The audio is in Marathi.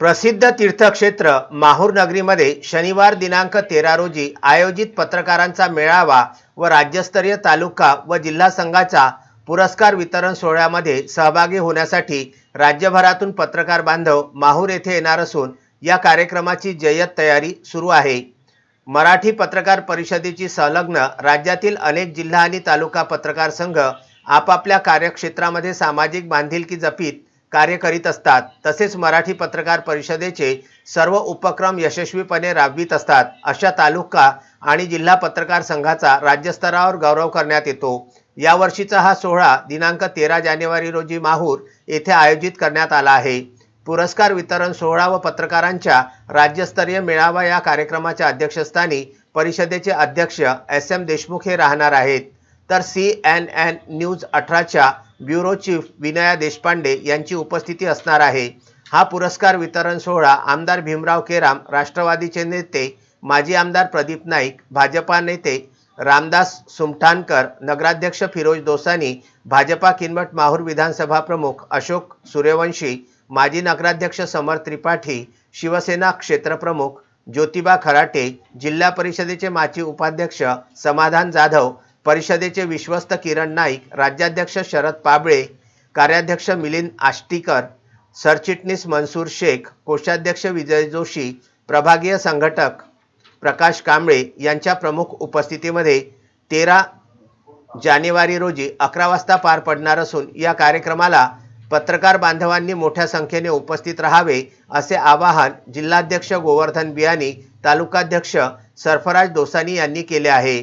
प्रसिद्ध तीर्थक्षेत्र माहूर नगरीमध्ये शनिवार दिनांक तेरा रोजी आयोजित पत्रकारांचा मेळावा व राज्यस्तरीय तालुका व जिल्हा संघाचा पुरस्कार वितरण सोहळ्यामध्ये सहभागी होण्यासाठी राज्यभरातून पत्रकार बांधव माहूर येथे येणार असून या कार्यक्रमाची जय्यत तयारी सुरू आहे. मराठी पत्रकार परिषदेची संलग्न राज्यातील अनेक जिल्हा आणि तालुका पत्रकार संघ आपापल्या कार्यक्षेत्रामध्ये सामाजिक बांधिलकी जपीत कार्य करीत असतात. तसेच मराठी पत्रकार परिषदेचे सर्व उपक्रम यशस्वीपणे राबवित असतात. अशा तालुका आणि जिल्हा पत्रकार संघाचा राज्यस्तरावर गौरव करण्यात येतो. यावर्षीचा हा सोहळा दिनांक तेरा जानेवारी रोजी माहूर येथे आयोजित करण्यात आला आहे. पुरस्कार वितरण सोहळा व पत्रकारांच्या राज्यस्तरीय मेळावा या कार्यक्रमाच्या अध्यक्षस्थानी परिषदेचे अध्यक्ष एस एम देशमुख हे राहणार आहेत. तर सी एन एन न्यूज अठराच्या ब्युरो चीफ विनया देशपांडे यांची उपस्थिती असणार आहे. हा पुरस्कार वितरण सोहळा आमदार भीमराव केराम राष्ट्रवादीचे नेते माजी आमदार प्रदीप नाईक भाजपा नेते रामदास सुमठानकर नगराध्यक्ष फिरोज दोसानी भाजपा किनवट माहूर विधानसभा प्रमुख अशोक सूर्यवंशी माजी नगराध्यक्ष समर त्रिपाठी शिवसेना क्षेत्रप्रमुख ज्योतिबा खराटे जिल्हा परिषदेचे माजी उपाध्यक्ष समाधान जाधव परिषदेचे विश्वस्त किरण नाईक राज्याध्यक्ष शरद पाबळे कार्याध्यक्ष मिलिंद आष्टीकर सरचिटणीस मनसूर शेख कोषाध्यक्ष विजय जोशी प्रभागीय संघटक प्रकाश कांबळे यांच्या प्रमुख उपस्थितीमध्ये तेरा जानेवारी रोजी अकरा वाजता पार पडणार असून या कार्यक्रमाला पत्रकार बांधवांनी मोठ्या संख्येने उपस्थित राहावे असे आवाहन जिल्हाध्यक्ष गोवर्धन बियाणी तालुकाध्यक्ष सरफराज दोसानी यांनी केले आहे.